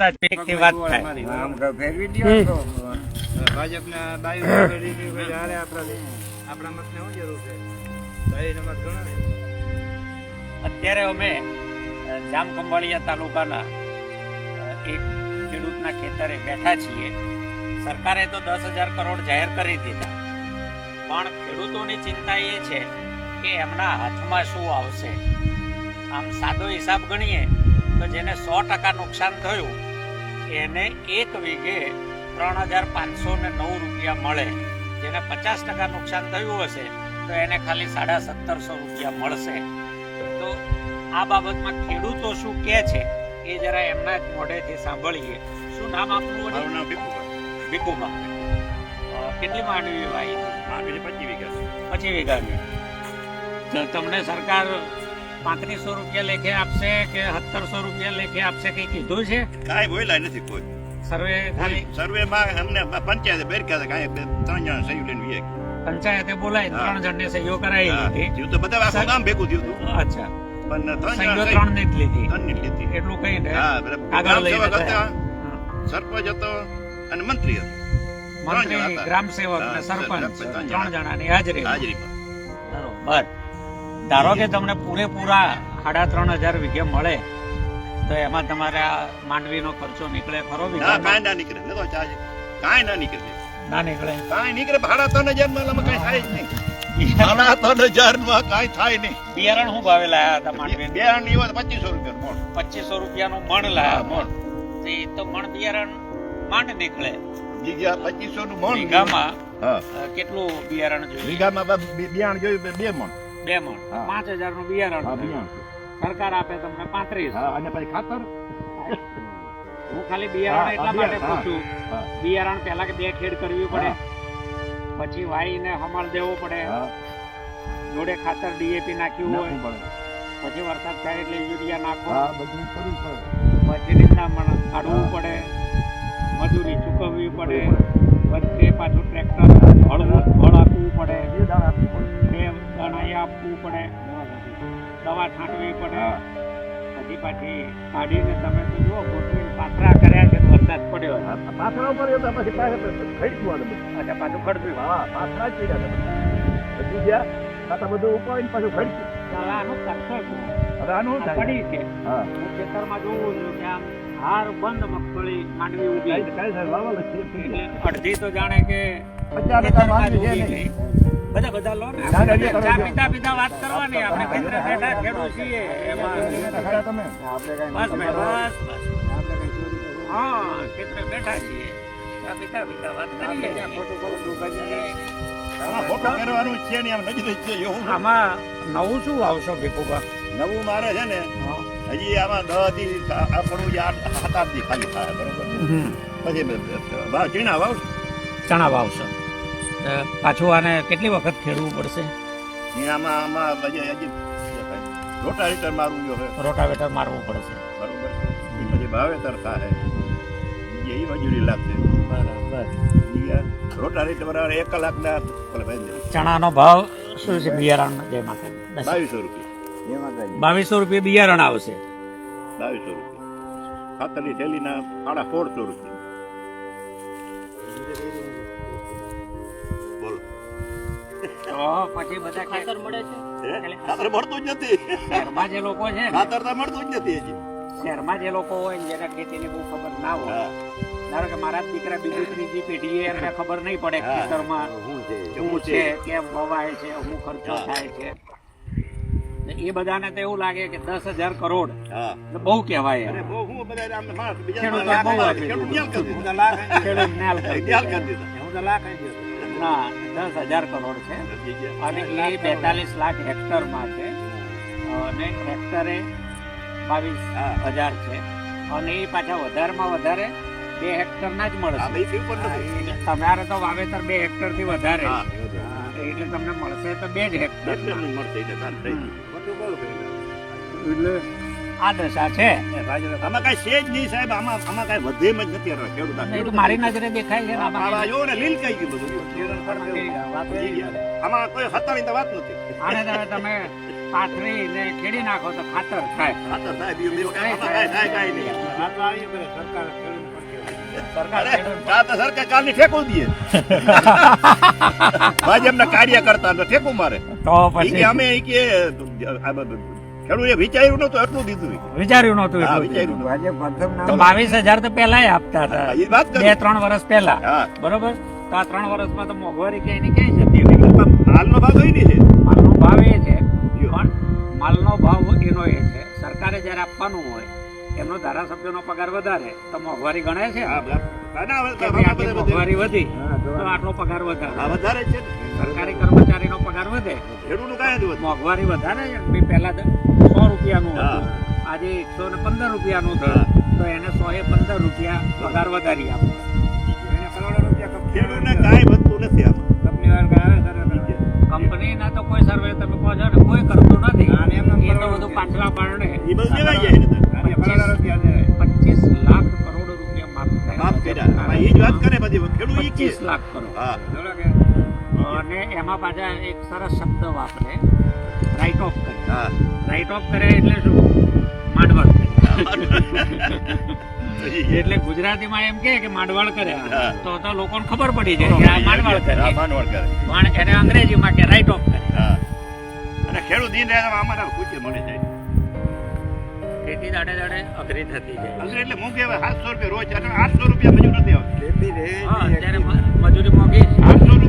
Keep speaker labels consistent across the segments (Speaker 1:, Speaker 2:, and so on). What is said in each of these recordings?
Speaker 1: બોલતા જ પેકથી વાત થાય.
Speaker 2: આમ ફેરવી દ્યો
Speaker 3: ભાજપના બાવીસ પેઢી કોઈ હારે આપણાથી આપણા મતને શું જરૂર છે? બાવીસ મત ઘણા
Speaker 1: અત્યારે અમે જામ જામખંભાળિયા તાલુકાના એક ખેડૂતના ખેતરે બેઠા છીએ. સરકારે તો દસ હજાર કરોડ જાહેર કરી દીધા. પણ ખેડૂતોની ચિંતા એ છે કે એમના હાથમાં શું આવશે? આમ સાદો હિસાબ ગણીએ તો જેને સો ટકા નુકસાન થયું એને એક વીઘે ત્રણ હજાર પાંચસો ને નવ રૂપિયા મળે જેને પચાસ ટકા નુકસાન થયું હશે તો એને ખાલી સાડા સત્તરસો રૂપિયા મળશે તો આ બાબતમાં ખેડૂતો શું કહે છે એ જરા એમના જ મોઢેથી સાંભળીએ શું નામ આપનું?
Speaker 4: મારું નામ ભીખુભાઈ.
Speaker 1: ભીખુભાઈ કેટલી માંડવી ભાઈ
Speaker 4: માંડવી પચીસ વીઘા.
Speaker 1: પચીસ વીઘા તમને સરકાર પાંત્રીસો રૂપિયા લેખે આપશે કે સત્તરસો રૂપિયા લેખે આપશે કઈ કીધું છે?
Speaker 4: કાંઈ બોલ્યા નથી કોઈ.
Speaker 1: સર્વે ખાલી?
Speaker 4: સર્વેમાં અમને પંચાયતે બેર હતા કાંઈ ત્રણ જણા સહી લઈને વીએ.
Speaker 1: પંચાયતે બોલાય ત્રણ જણને સહીઓ કરાવી લીધી.
Speaker 4: તો બધા આખું ગામ ભેગું થયું હતું.
Speaker 1: અચ્છા.
Speaker 4: પણ ત્રણ જણા
Speaker 1: ત્રણની જ લીધી.
Speaker 4: ત્રણની જ લીધી.
Speaker 1: એટલું કઈ ને
Speaker 4: હા
Speaker 1: આગળ
Speaker 4: લઈ
Speaker 1: હા.
Speaker 4: સરપંચ હતો અને મંત્રી હતો.
Speaker 1: મંત્રી ગ્રામ સેવક
Speaker 4: અને
Speaker 1: સરપંચ.
Speaker 4: ત્રણ
Speaker 1: ત્રણ
Speaker 4: જણા.
Speaker 1: જણાની હાજરી.
Speaker 4: હાજરીમાં.
Speaker 1: બરોબર. ધારો કે તમને પૂરેપૂરા સાડા ત્રણ હજાર વીઘે મળે તો એમાં તમારે આ માંડવીનો ખર્ચો નીકળે ખરો
Speaker 4: ના કાંઈ ના નીકળે નતો ચાર્જ કાંઈ ના નીકળે.
Speaker 1: ના નીકળે.
Speaker 4: કાંઈ નીકળે ભાડા ત્રણ હજારમાં કાંઈ થાય જ નહીં. ભાડા ત્રણ હજારમાં કાંઈ થાય નહીં.
Speaker 1: બિયારણ શું ભાવે લાયા હતા માંડવી
Speaker 4: બે આંડી હોય તો પચીસો રૂપિયા મોણ.
Speaker 1: પચીસો રૂપિયાનું મણ લાયા
Speaker 4: મોણ.
Speaker 1: તો તો મણ બિયારણ માંડ નીકળે.
Speaker 4: બીજા પચીસો નું મણ.
Speaker 1: વીઘામાં કેટલું બિયારણ જોઈએ?
Speaker 4: વીઘામાં બિયારણ જોયું બે મણ.
Speaker 1: બે મણ. પાંચ હજારનું બિયારણ સરકાર આપે તમને પાંત્રીસ.
Speaker 4: અને પછી ખાતર?
Speaker 1: હું ખાલી બિયારણ એટલા માટે પૂછું. બિયારણ પહેલા કે બે ખેડ કરવી પડે. પછી વાઈને હમળ દેવો પડે. જોડે ખાતર ડીએપી નાખ્યું હોય. પછી વરસાદ થાય એટલે યુરિયા નાખો. પછી નિંદામણ કાઢવું પડે. મજૂરી ચૂકવવી પડે. આપવું પડે. દવા છાંટવી પડે. પછી પાછી કાઢીને તમે તો જુઓ ગોઠવીને પાથરા કર્યા છે વરસાદ પડ્યો
Speaker 4: પાથરા ઉપર તો પછી પાછું
Speaker 1: અચ્છા પાછું ખડપ્યું
Speaker 4: હા પાથરા જ પડ્યા બધું. ગયા પાછા બધું ઉપાડીને પાછું ખરીદવું
Speaker 1: આનું કરશો શું?
Speaker 4: હવે આનું
Speaker 1: આ
Speaker 4: શું થાય?
Speaker 1: પડી છે.
Speaker 4: હા.
Speaker 1: હું ખેતરમાં જોઉં છું કે આમ હાર બંધ મગફળી માંડવી ઉગી. અડધી તો જાણે કે
Speaker 4: પચાસ ટકા માંડવી છે નહીં.
Speaker 1: બધા બધા લો ને ચા પીતા પીતા વાત કરવાની આપણે ખેતરે બેઠા ખેડૂત છીએ એમાં
Speaker 4: ખરા તમે
Speaker 1: બસ ભાઈ, બસ બસ હા ખેતરે બેઠા છીએ ચા પીતા પીતા વાત કરીએ
Speaker 4: ફોટો કરવાનું છે ને આમ નજીક છે એવું
Speaker 1: આમાં નવું શું આવશો ભીખુભા
Speaker 4: નવું મારે છે ને હજી આમાં દસ દી આપણું આઠ સાત આઠ દી ખાલી થાય બરોબર પછી ચણા વાવશો
Speaker 1: ચણા વાવશો પાછું આને કેટલી વખત ખેડવું પડશે?
Speaker 4: આમાં હજી હજી રોટા રીટર મારવું જો
Speaker 1: રોટાવેટર મારવું પડશે.
Speaker 4: બરોબર એ પછી ભાવેતર થાય. એ મજૂરી લાગશે.
Speaker 1: બરાબર.
Speaker 4: રોટાવેટર બરાબર એક કલાકના ભાઈ
Speaker 1: ચણાનો ભાવ શું છે બિયારણ જે માટે
Speaker 4: બાવીસો રૂપિયા.
Speaker 1: બાવીસો રૂપિયા બિયારણ આવશે.
Speaker 4: બાવીસો રૂપિયા. ખાતરની થેલીના સાડા સોળસો રૂપિયા.
Speaker 1: પછી બધા ખાતર મળે છે?
Speaker 4: ખાતર મળતું જ નથી.
Speaker 1: શહેરમાં જે લોકો છે
Speaker 4: ખાતર તો મળતું જ નથી હજી.
Speaker 1: શહેરમાં જે લોકો હોય જેને ખેતીની બહુ ખબર ના હોય. ધારો કે મારા દીકરા બીજી ત્રીજી પેઢી એમને ખબર નહીં પડે ખેતરમાં
Speaker 2: શું છે?
Speaker 1: શું છે કેમ વવાય છે શું ખર્ચો થાય છે. એ બધાને તો એવું લાગે કે દસ હજાર કરોડ. બહુ કહેવાય ખેડૂત. બહુ
Speaker 4: ખેડૂત
Speaker 1: ના દસ હજાર કરોડ છે. અને એ બેતાલીસ લાખ હેક્ટરમાં છે. અને હેક્ટરે બાવીસ હજાર છે. અને એ પાછા વધારેમાં વધારે બે હેક્ટરના જ મળશે. તમારે તો વાવેતર બે હેક્ટરથી વધારે એટલે તમને મળશે તો બે જ હેક્ટર.
Speaker 4: મળશે એટલે
Speaker 1: આ દશા છે.
Speaker 4: આમાં કઈ છે જ નહીં સાહેબ. આમાં આમાં કઈ વધે જ નથી ખેડૂત
Speaker 1: તો મારી નજરે દેખાય છે ને
Speaker 4: લીલ કઈ ગયું બધું? આમાં કોઈ હતાની તો વાત નથી.
Speaker 1: આને તમે તમે પાથરી ને ખેડી નાખો તો ખાતર થાય.
Speaker 4: ખાતર થાય, બીજું કાંઈ થાય. કાંઈ નહીં.
Speaker 3: વાત આવી સરકાર ખેડૂત
Speaker 4: ઠેકું કાર્ય કરતા ને ઠેકું મારે.
Speaker 1: તો
Speaker 4: ઈ અમે કે બધું વિચાર્યું નતું એટલું દીધું
Speaker 1: વિચાર્યું નતું
Speaker 4: હા, વિચાર્યું નતું.
Speaker 2: ભાજપ પ્રથમ
Speaker 1: તો
Speaker 2: નામ
Speaker 1: બાવીસ હજાર તો પેલા આપતા હતા. બે ત્રણ વર્ષ પહેલા. બરોબર? તો આ ત્રણ વર્ષમાં તો મોંઘવારી ક્યાંયની ક્યાંય છે.
Speaker 4: પણ ભાવ કઈ નહીં છે.
Speaker 1: માલનો ભાવ એ છે પણ માલનો ભાવ એનો એ છે સરકારે જ્યારે આપવાનું હોય એમનો ધારાસભ્યનો પગાર વધારે તો મોંઘવારી ગણે છે. મોંઘવારી વધી તો
Speaker 2: તો
Speaker 1: આટલો પગાર વધારે.
Speaker 4: વધારે છે સરકારી
Speaker 1: સરકારી કર્મચારીનો પગાર વધે.
Speaker 4: ખેડૂતનું કાંઈ વધતું.
Speaker 1: મોંઘવારી વધારે છે. પહેલા સો રૂપિયાનું. હતું. આજે એકસો ને પંદર રૂપિયાનું. થયું તો એને સો એ પંદર રૂપિયા પગાર વધારી આપો.
Speaker 3: એને કરોડો રૂપિયા
Speaker 4: ખેડૂતને કાંઈ વધતું નથી આમાં.
Speaker 3: કંપની વાળા
Speaker 1: કંપનીના તો કોઈ સર્વે તમે કહો છો ને કોઈ કરતું નથી.
Speaker 3: અને એમને
Speaker 1: એ તો બધું. પાછલા બારણે
Speaker 4: એ બધું દેવાઈ જાય ને
Speaker 1: પચીસ લાખ કરોડ રૂપિયા માફ કર્યા.
Speaker 4: એ જ વાત કરે બધી ખેડૂત
Speaker 1: પચીસ લાખ કરોડ.
Speaker 4: હા.
Speaker 1: અને એમાં પાછા એક સરસ શબ્દ વાપરે. રાઇટ ઓફ કરે.
Speaker 4: હા.
Speaker 1: રાઇટ ઓફ કરે એટલે શું? માંડવળ કરે. એટલે ગુજરાતીમાં એમ કહે કે માંડવાળ કરે. તો તો લોકોને ખબર પડી જાય કે આ માંડવાળ કરે.
Speaker 4: માંડવાળ કરે.
Speaker 1: પણ એને અંગ્રેજીમાં કે રાઇટ ઓફ કરે.
Speaker 4: અને ખેડૂત ઈને અમારા ખુશી મળી જાય.
Speaker 1: ખેતી દાડે દાડે અઘરી થતી જાય.
Speaker 4: અઘરી એટલે મૂંગે હવે સાતસો રૂપિયા રોજ અને આઠસો રૂપિયા મજૂર નથી આવતી.
Speaker 1: અત્યારે મજૂરી મોંઘી
Speaker 4: આઠસો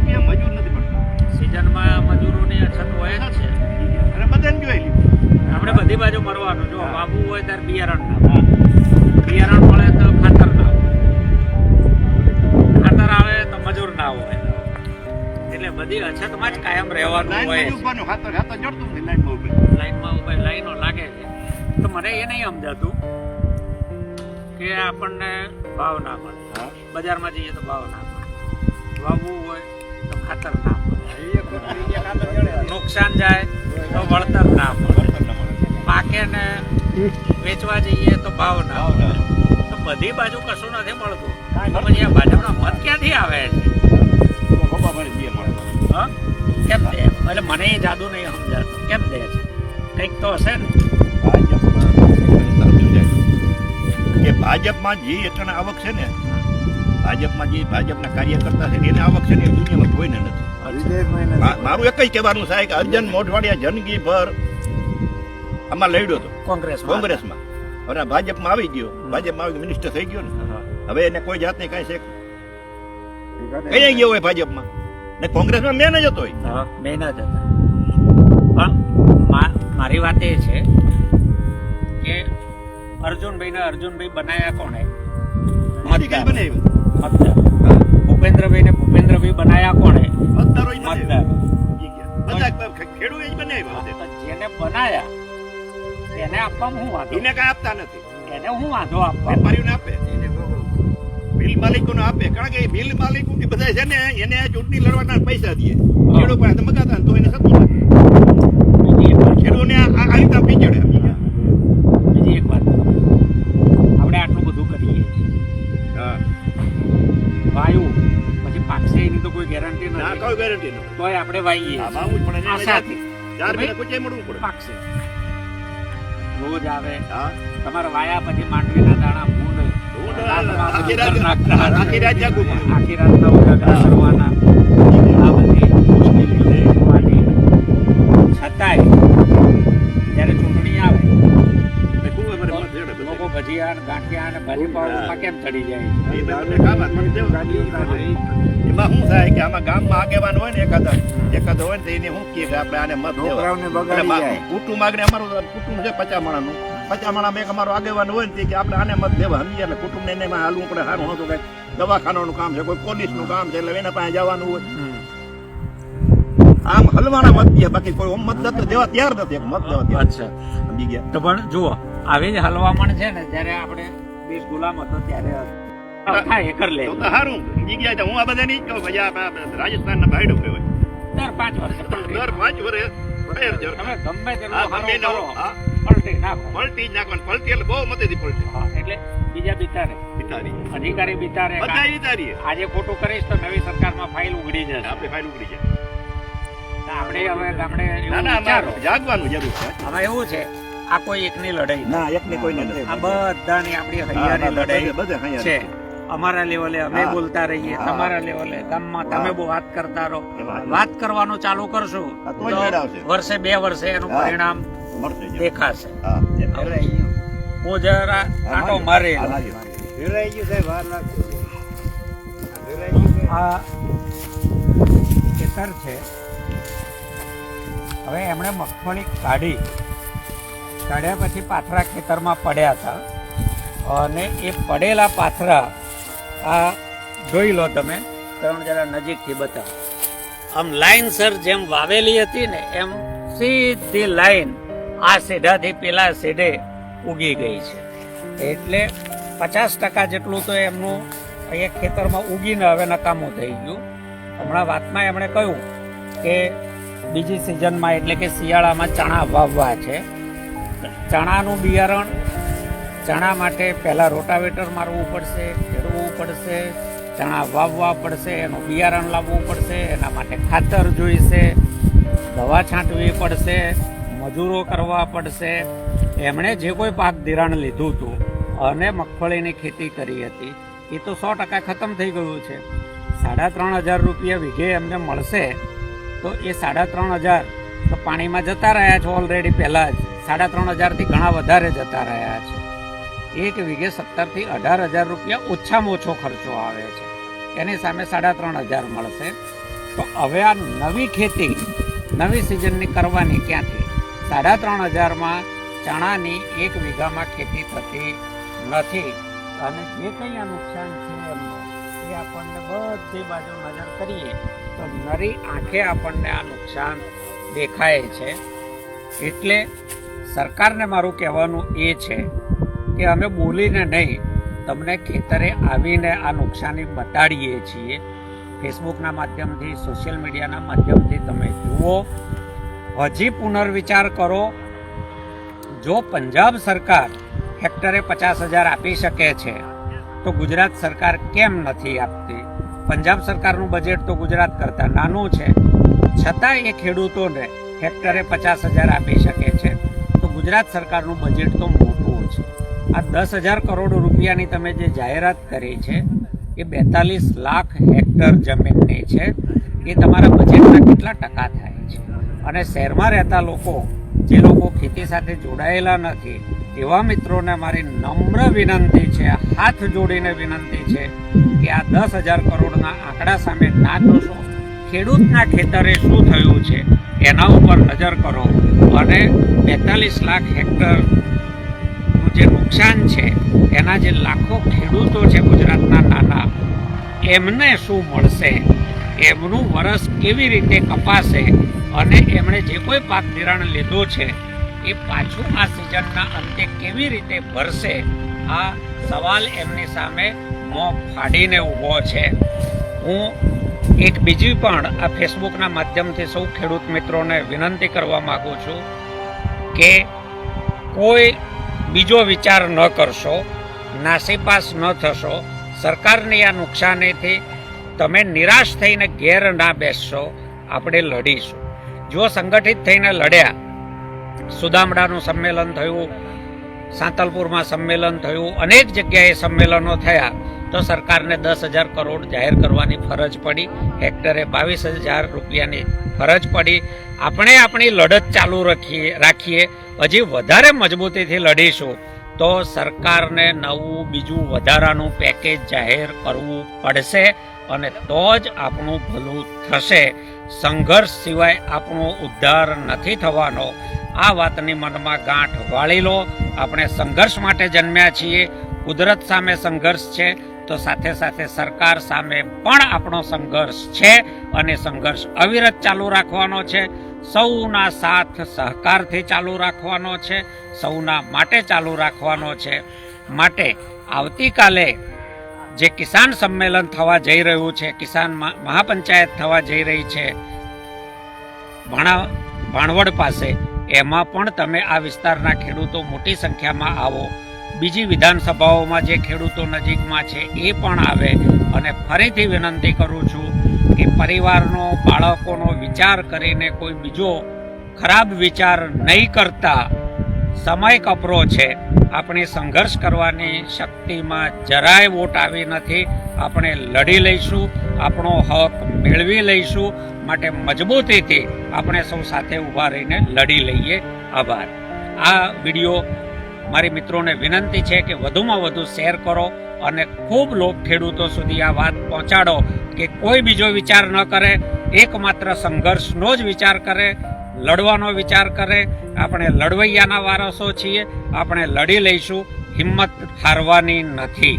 Speaker 1: સિઝનમાં મજૂરોની અછત હોય જ છે.
Speaker 4: અને બધાને જોઈ લીધું
Speaker 1: આપણે બધી બાજુ મરવાનું જો વાવવું હોય ત્યારે બિયારણ ના. બિયારણ મળે તો ખાતર ના. ખાતર આવે તો મજૂર ના હોય. એટલે બધી અછતમાં જ કાયમ રહેવાનું હોય.
Speaker 4: ખાતર ખાતર જડતું લાઈનમાં ઊભી
Speaker 1: લાઈનમાં ઊભા લાઈનો લાગે છે. તો મને એ નહીં સમજાતું કે આપણને ભાવ ના મળે. બજારમાં જઈએ તો ભાવ ના મળે. વાવવું હોય તો ખાતર ના નુકસાન જાય તો વળતર ના મળે. પાકે ને વેચવા જઈએ તો ભાવ ના તો બધી બાજુ કશું નથી મળતું. પછી આ ભાજપના મત ક્યાંથી આવે છે? કેમ દે? એટલે મને એ જાદુ નહીં સમજાતું. કેમ દે છે? કંઈક તો હશે ને.
Speaker 4: કે ભાજપમાં જે એટલાના આવક છે ને ભાજપમાં જે ભાજપના કાર્યકર્તા છે એને આવક છે ને દુનિયામાં કોઈને નથી. મારું એક જ કહેવાનું છે કે અર્જન મોઢવાડિયા જનગી ભર આમાં લડ્યો હતો.
Speaker 1: કોંગ્રેસ
Speaker 4: કોંગ્રેસમાં. હવે ભાજપમાં આવી ગયો. ભાજપમાં આવી મિનિસ્ટર થઈ ગયો ને. હવે એને કોઈ જાતની કાંઈ છે કઈ ગયો હોય ભાજપમાં? ને કોંગ્રેસમાં મેન જ હતો એ.
Speaker 1: હા મહેનત હતા મારી વાત એ છે કે અર્જુનભાઈ ને અર્જુનભાઈ બનાયા કોણે?
Speaker 4: મારી કઈ
Speaker 1: બનાવી? ભૂપેન્દ્રભાઈ ને ભૂપેન્દ્રભાઈ બનાયા કોણે?
Speaker 4: મતદારો ઈ
Speaker 1: મતદાર
Speaker 4: બનાવ્યું. બધા ખેડૂત જ બનાવ્યા
Speaker 1: જેને બનાયા એને આપવામાં હું વાંધો?
Speaker 4: એને કાંઈ આપતા નથી.
Speaker 1: એને હું વાંધો આપવા?
Speaker 4: વેપારીઓને આપે. બિલ માલિકોને આપે. કારણ કે એ માલિકો બધા છે ને એને ચૂંટણી લડવાના પૈસા દે. ખેડૂત પાસે મગાતા ને તો એને
Speaker 1: વાત.
Speaker 4: ખેડૂતને આ
Speaker 1: ગેરંટી નથી તોય આપણે વાઈએ.
Speaker 4: આ વાવવું પણ એને ને
Speaker 1: આશાથી.
Speaker 4: ચાર મહિના કોઈ મળવું પડે.
Speaker 1: પાકશે. રોજ આવે.
Speaker 4: હા.
Speaker 1: તમારે વાયા પછી માંડવીના દાણા ભૂંડ.
Speaker 4: હું આખી રાત
Speaker 1: નાખતા
Speaker 4: આખી રાત જાગવું પડે.
Speaker 1: આખી રાતના ઉજાગરા કરવાના. આ બધી મુશ્કેલીઓ વેઠવાની છતાંય જ્યારે ચૂંટણી આવે
Speaker 4: ને.
Speaker 1: લોકો ભજીયા ને ગાંઠિયા ને ભાજી પાવમાં કેમ ચડી જાય?
Speaker 4: એ બધાને ખાવા મને દેવું. એમાં શું થાય કે આમાં ગામમાં આગેવાન હોય ને એકાદ એકાદ હોય ને તો એને શું કહે કે આપણે આને મત દેવા? કુટુંબ આગળ અમારું કુટુંબ છે પચાસ માણાનું પચાસ માણા એક અમારો આગેવાન હોય ને કે આપણે આને મત દેવા સમજીએ ને કુટુંબને એને એમાં હાલવું પડે સારું હતું કંઈક દવાખાનાનું કામ છે કોઈ પોલીસનું કામ છે એટલે એના પાસે જવાનું હોય. આમ હલવાના મત દે બાકી કોઈ મત દેતો દેવા તૈયાર નથી એક મત દેવા તૈયાર.
Speaker 1: અચ્છા.
Speaker 4: સમજી ગયા
Speaker 1: તો પણ જુઓ આવી જ હલવામણ છે ને જ્યારે આપણે દેશ ગુલામ હતો ત્યારે થાય એ લે.
Speaker 4: તો તો સારું ગયા તો હું આ બધા જ કહું ભાઈ આ આ રાજસ્થાનના ભાઈડો હોય
Speaker 1: દર પાંચ વર્ષે
Speaker 4: દર પાંચ વર્ષ ફેર જર.
Speaker 1: તમે ગમે તેટલો
Speaker 4: આ ગમે
Speaker 1: કરો પલટી નાખો.
Speaker 4: પલટી નાખવાનું. પલટી એટલે બહુ મતેથી પલટી.
Speaker 1: હા, એટલે બીજા બિચારે.
Speaker 4: વિતારી
Speaker 1: અધિકારી બિચારે
Speaker 4: બધા વિતારીએ
Speaker 1: આજે ખોટું કરીશ તો નવી સરકારમાં ફાઇલ ઉઘડી જશે.
Speaker 4: આપણે ફાઇલ ઉગડી જાય
Speaker 1: આપણે હવે આપણે
Speaker 4: ના ના જાગવાનું જરૂર છે.
Speaker 1: હવે એવું છે આ કોઈ એકની લડાઈ.
Speaker 4: ના એકની કોઈ નથી
Speaker 1: આ બધાની આપણી હૈયાની લડાઈ
Speaker 4: બધા
Speaker 1: છે. અમારા લેવલે અમે બોલતા રહીએ તમારા લેવલે ગામમાં તમે બહુ વાત કરતા રહો. વાત કરવાનું ચાલુ કરશું. વર્ષે બે વર્ષે એનું પરિણામ. દેખાશે.
Speaker 4: હા,
Speaker 1: જરા આટો
Speaker 4: મારી.
Speaker 1: આ ખેતર છે. હવે એમણે મગફળી કાઢી. કાઢ્યા પછી પાથરા ખેતરમાં પડ્યા હતા. અને એ પડેલા પાથરા આ જોઈ લો તમે, ત્રણ જરા નજીકથી બતાવો. આમ લાઈનસર જેમ વાવેલી હતી ને, એમ સીધી લાઈન આ સીધાથી પેલા સીધે ઉગી ગઈ છે. એટલે પચાસ ટકા જેટલું તો એમનું અહીંયા ખેતરમાં ઉગીને હવે નકામું થઈ ગયું. હમણાં વાતમાં એમણે કહ્યું કે બીજી સિઝનમાં, એટલે કે શિયાળામાં ચણા વાવવા છે. ચણાનું બિયારણ, ચણા માટે પહેલાં રોટાવેટર મારવું પડશે પડશે, ચણા વાવવા પડશે, એનું બિયારણ લાવવું પડશે, એના માટે ખાતર જોઈશે, દવા છાંટવી પડશે, મજૂરો કરવા પડશે. એમણે જે કોઈ પાક ધિરાણ લીધું હતું અને મગફળીની ખેતી કરી હતી, એ તો સો ટકા ખતમ થઈ ગયું છે. સાડા ત્રણ હજાર રૂપિયા વીઘે એમને મળશે, તો એ સાડા ત્રણ હજાર તો પાણીમાં જતા રહ્યા છે ઓલરેડી પહેલાં જ. સાડા ત્રણ હજારથી ઘણા વધારે જતા રહ્યા છે. એક વીઘે સત્તરથી અઢાર હજાર રૂપિયા ઓછામાં ઓછો ખર્ચો આવે છે. એની સામે સાડા ત્રણ હજાર મળશે. તો હવે આ નવી ખેતી નવી સિઝનની કરવાની ક્યાંથી? સાડા ત્રણ હજારમાં ચણાની એક વીઘામાં ખેતી થતી નથી. અને જે કંઈ આ નુકસાન છે એમનું, એ આપણને બધી બાજુ નજર કરીએ, તો નરી આંખે આપણને આ નુકસાન દેખાય છે. એટલે સરકારને મારું કહેવાનું એ છે કે અમે બોલીને નહીં, તમને ખેતરે આવીને આ નુકસાની બતાડીએ છીએ. ફેસબુકના માધ્યમથી, સોશિયલ મીડિયાના માધ્યમથી તમે જુઓ. હજી પુનર્વિચાર કરો. જો પંજાબ સરકાર હેક્ટરે પચાસ હજાર આપી શકે છે, તો ગુજરાત સરકાર કેમ નથી આપતી? પંજાબ સરકારનું બજેટ તો ગુજરાત કરતાં નાનું છે. છતાં એ ખેડૂતોને હેક્ટરે પચાસ હજાર આપી શકે છે, તો ગુજરાત સરકારનું બજેટ તો આ દસ હજાર કરોડ રૂપિયાની તમે જે જાહેરાત કરી છે, એ બેતાલીસ લાખ હેક્ટર જમીનની છે. એ તમારા બજેટના કેટલા ટકા થાય છે? અને શહેરમાં રહેતા લોકો, જે લોકો ખેતી સાથે જોડાયેલા નથી, એવા મિત્રોને મારી નમ્ર વિનંતી છે, હાથ જોડીને વિનંતી છે કે આ દસ હજાર કરોડના આંકડા સામે ના જોશો. ખેડૂતના ખેતરે શું થયું છે, એના ઉપર નજર કરો. અને બેતાલીસ લાખ હેક્ટરનું જે નુકસાન છે. એના જે લાખો ખેડૂતો છે ગુજરાતના નાના, એમને શું મળશે? એમનું વરસ કેવી રીતે કપાશે? અને એમણે જે કોઈ પાક ધિરાણ લીધું છે, એ પાછું આ સિઝનના અંતે કેવી રીતે ભરશે? આ સવાલ એમની સામે મોં ફાડીને ઊભો છે. હું એક બીજી પણ આ ફેસબુકના માધ્યમથી સૌ ખેડૂત મિત્રોને વિનંતી કરવા માગું છું કે કોઈ બીજો વિચાર ન કરશો, નાસીપાસ ન થશો, સરકારની આ નુકસાનીથી તમે નિરાશ થઈને ઘેર ના બેસશો, આપણે લડીશું. જો સંગઠિત થઈને લડ્યા, સુદામડાનું સંમેલન થયું, સાંતલપુરમાં સંમેલન થયું, અનેક જગ્યાએ સંમેલનો થયા તો સરકારને દસ હજાર કરોડ જાહેર કરવાની ફરજ પડી. હેક્ટરે બાવીસ હજાર રૂપિયાની ફરજ પડી. આપણે આપણી લડત ચાલુ રાખીએ રાખીએ. હજી વધારે મજબૂતીથી લડીશું. તો સરકારને નવું, બીજું વધારાનું પેકેજ જાહેર કરવું પડશે અને તો જ આપણું ભલું થશે. સંઘર્ષ સિવાય આપણો ઉદ્ધાર નથી થવાનો. આ વાતની મનમાં ગાંઠ વાળી લો. આપણે સંઘર્ષ માટે જન્મ્યા છીએ. કુદરત સામે સંઘર્ષ છે. તો સાથે સાથે સરકાર સામે પણ આપણો સંઘર્ષ છે અને સંઘર્ષ અવિરત ચાલુ રાખવાનો છે. સૌના સાથ સહકારથી ચાલુ રાખવાનો છે, સૌના માટે ચાલુ રાખવાનો છે. માટે આવતીકાલે જે કિસાન સંમેલન થવા જઈ રહ્યું છે, કિસાન મહાપંચાયત થવા જઈ રહી છે, ભાણા, ભાણવડ પાસે, એમાં પણ તમે આ વિસ્તારના ખેડૂતો મોટી સંખ્યામાં આવો. બીજી વિધાનસભાઓમાં જે ખેડૂતો નજીકમાં છે એ પણ આવે અને ફરીથી વિનંતી કરું છું કે પરિવારનો, બાળકોનો વિચાર કરીને કોઈ બીજો ખરાબ વિચાર નહીં કરતા. સમય કપરો છે. આપણે સંઘર્ષ કરવાની શક્તિમાં જરાય વોટ આવી નથી. આપણે લડી લઈશું, આપણો હક મેળવી લઈશું. માટે મજબૂતીથી આપણે સૌ સાથે ઊભા રહીને લડી લઈએ. આભાર. આ વીડિયો મારી મિત્રોને વિનંતી છે કે વધુમાં વધુ શેર કરો અને ખૂબ લોક ખેડૂતો સુધી આ વાત પહોંચાડો કે કોઈ બીજો વિચાર ન કરે, એકમાત્ર સંઘર્ષનો જ વિચાર કરે, લડવાનો વિચાર કરે. આપણે લડવૈયાના વારસો છીએ, આપણે લડી લઈશું, હિંમત હારવાની નથી.